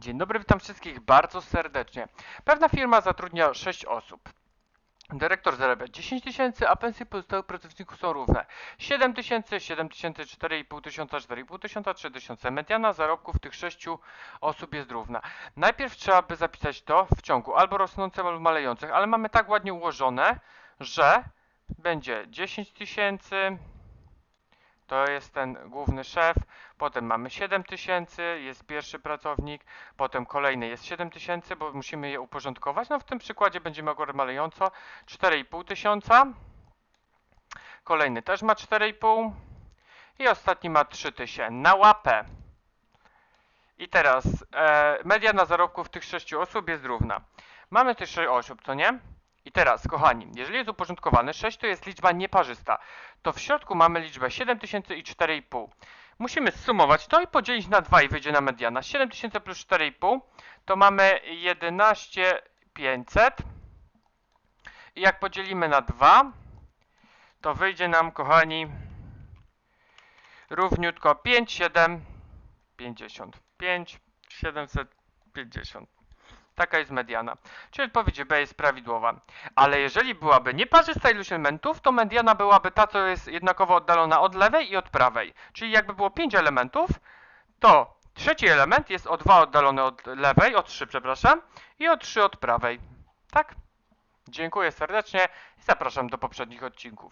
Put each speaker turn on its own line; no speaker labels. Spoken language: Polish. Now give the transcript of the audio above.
Dzień dobry, witam wszystkich bardzo serdecznie. Pewna firma zatrudnia 6 osób. Dyrektor zarabia 10 tysięcy, a pensje pozostałych pracowników są równe. 7 tysięcy, 7 tysięcy, 4,5 tysiąca, 4,5 tysiąca, 3 tysiące. Mediana zarobków tych 6 osób jest równa. Najpierw trzeba by zapisać to w ciągu albo rosnącym, albo malejących, ale mamy tak ładnie ułożone, że będzie 10 tysięcy, to jest ten główny szef, potem mamy 7 tysięcy, jest pierwszy pracownik, potem kolejny jest 7 tysięcy, bo musimy je uporządkować. No w tym przykładzie będziemy akurat malejąco 4,5 tysiąca. Kolejny też ma 4,5 i ostatni ma 3 tysiące na łapę. I teraz e, mediana zarobków tych 6 osób jest równa. Mamy tych 6 osób, co nie? I teraz, kochani, jeżeli jest uporządkowane, 6 to jest liczba nieparzysta, to w środku mamy liczbę 7000 i 4,5. Musimy zsumować to i podzielić na 2 i wyjdzie na mediana. 7000 plus 4,5 to mamy 11500. I jak podzielimy na 2, to wyjdzie nam, kochani, równiutko 5, 7, 50. 5, 750. Taka jest mediana. Czyli odpowiedź B jest prawidłowa. Ale jeżeli byłaby nieparzysta ilość elementów, to mediana byłaby ta, co jest jednakowo oddalona od lewej i od prawej. Czyli jakby było 5 elementów, to trzeci element jest o 2 oddalony od lewej, o 3 przepraszam, i o 3 od prawej. Tak? Dziękuję serdecznie i zapraszam do poprzednich odcinków.